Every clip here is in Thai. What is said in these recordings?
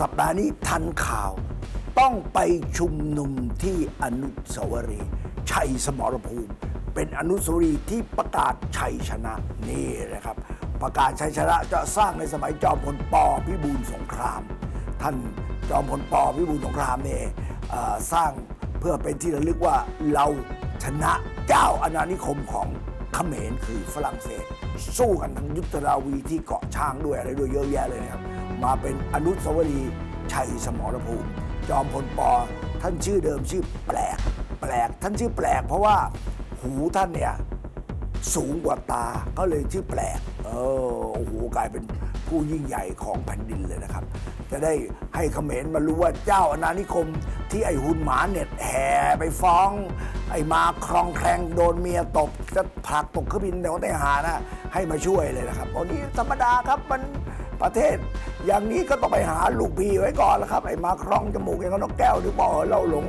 สัปดาห์นี้ทันข่าว ต้องไปชุมนุมที่อนุสาวรีย์ชัยสมรภูมิ เป็นอนุสาวรีย์ที่ประกาศชัยชนะนี่นะครับ ประกาศชัยชนะจะสร้างในสมัยจอมพลปพิบูลสงคราม ท่านจอมพลปพิบูลสงครามเนี่ยสร้างเพื่อเป็นที่ระลึกว่าเราชนะเจ้าอาณานิคมของเขมรคือฝรั่งเศส สู้กันทั้งยุทธราวีที่เกาะช้างด้วยอะไรด้วยเยอะแยะเลยนะครับ มาเป็นอนุสาวรีย์ชัยสมรภูมิ จอมพลปอท่านชื่อเดิมชื่อแปลก แปลกท่านชื่อแปลก เพราะว่าหูท่านเนี่ยสูงกว่าตาก็เลยชื่อแปลก เออโอ้โหกลายเป็นผู้ยิ่งใหญ่ของแผ่นดินเลยนะครับ จะได้ให้เขมรมารู้ว่าเจ้าอาณานิคม ที่ไอหุนหมาเน็ตแห่ไปฟ้อง ไอมาครองแคลงโดนเมียตบจะผลักตกเครื่องบินในวันแต่หานะให้มาช่วยเลยนะครับโอ้นี่ธรรมดาครับมัน ประเทศ อย่างนี้ก็ต้องไปหาลูกพีไว้ก่อนแล้วครับไอ้มาครองจมูกอย่างกับนกแก้วหรือปล่าเราหลง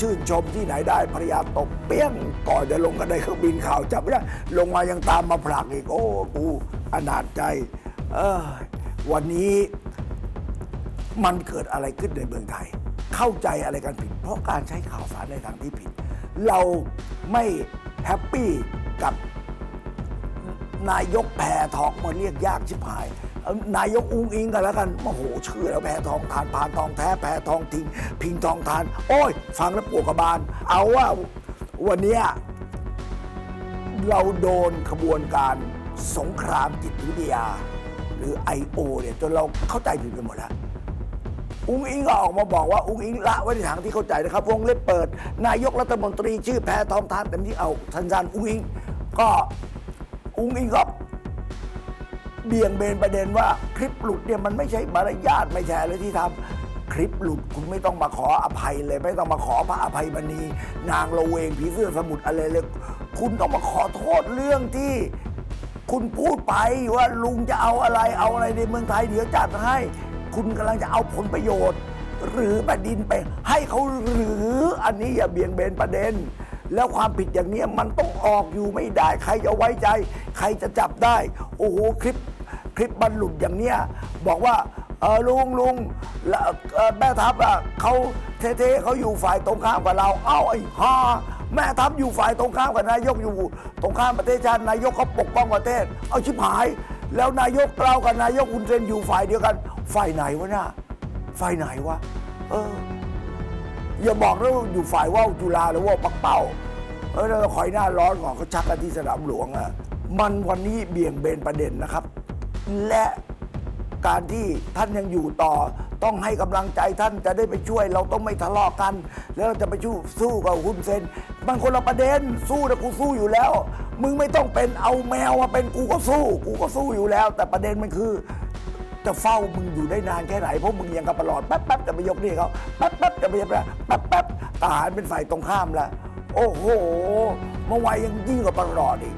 ชื่นชมที่ไหนได้ภรรยาตบเปี้ยงก่อนจะลงกันในเครื่องบินข่าวจับไม่ได้ลงมายังตามมาผลักอีกโอ้กูอนาจใจ เออวันนี้มันเกิดอะไรขึ้นในเมืองไทย เข้าใจอะไรกันผิด เพราะการใช้ข่าวสารในทางที่ผิด เราไม่แฮปปี้กับนายกแพทองมาเรียกยากชิบหาย นายกอุ้งอิงกันแล้วกันโอ้โหชื่อแล้วแพทองทานพานทองแท้แพทองทิ้งพิงทองทาน โอ้ย ฟังแล้วปวดกระบาล เอาว่าวันนี้เราโดนขบวนการสงครามจิตวิทยา หรือ I.O. เนี่ยจนเราเข้าใจผิดไปหมดแล้วอุ้งอิงก็ออกมาบอกว่าอุ้งอิงละไว้ในทางที่เข้าใจนะครับ วงเล็บเปิด นายกรัฐมนตรีชื่อแพทองทานเต็มที่เอาทันซานอุ้งอิงก็อุ้งอิงก็ เบี่ยงเบนประเด็นว่าคลิปหลุดเนี่ยมันไม่ใช่มารยาทไม่ใช่อะไรที่ทำคลิปหลุดคุณไม่ต้องมาขออภัยเลย ไม่ต้องมาขอพระอภัยมณีนางละเวงผีเสื้อสมุทรอะไรเลย คุณต้องมาขอโทษเรื่องที่ คุณพูดไปว่าลุงจะเอาอะไรเอาอะไรในเมืองไทยเดี๋ยวจัดให้ คุณกำลังจะเอาผลประโยชน์ หรือแผ่นดินไปให้เขาหรืออันนี้อย่าเบี่ยงเบนประเด็น แล้วความผิดอย่างนี้มันต้องออกอยู่ไม่ได้ ใครจะไว้ใจ ใครจะจับได้ โอ้โหคลิป คลิปบรรลุดอย่างเนี้ยบอกว่าเออลุงลุงแล้วเอ่อแม่ทัพอะเขาเท่ๆเขาอยู่ฝ่ายตรงข้ามกับเรา เอ้าไอ้ฮ่าแม่ทัพอยู่ฝ่ายตรงข้ามกับนายกอยู่ ตรงข้ามประเทศชาตินายกเขาปกป้องประเทศ เอาชิบหาย แล้วนายกเรากับนายกอุนเซนอยู่ฝ่ายเดียวกัน ฝ่ายไหนวะน่ะฝ่ายไหนวะเออ อย่าบอกนะว่าอยู่ฝ่ายว่าวจุฬาหรือว่าปักเป้าเออเราคอยหน้าร้อนก่อนเขาชักกันที่สนามหลวงอะมันวันนี้เบี่ยงเบนประเด็นนะครับ และการที่ท่านยังอยู่ต่อ ต้องให้กำลังใจท่านจะได้ไปช่วย เราต้องไม่ทะเลาะกัน แล้วเราจะไปสู้สู้กับฮุนเซนมันคนละประเด็นสู้นะกูสู้อยู่แล้ว มึงไม่ต้องเป็นเอาแมวมาเป็นกูก็สู้ กูก็สู้อยู่แล้ว แต่ประเด็นมันคือ จะเฝ้ามึงอยู่ได้นานแค่ไหนเพราะมึงยังกับประหลอดแป๊บแป๊บจะไปยกนี่เขาแป๊บแป๊บจะไปยกนะแป๊บแป๊บทหารเป็นฝ่ายตรงข้ามแล้วโอ้โหเมื่อวานยังยิ่งกว่าประหลอดอีก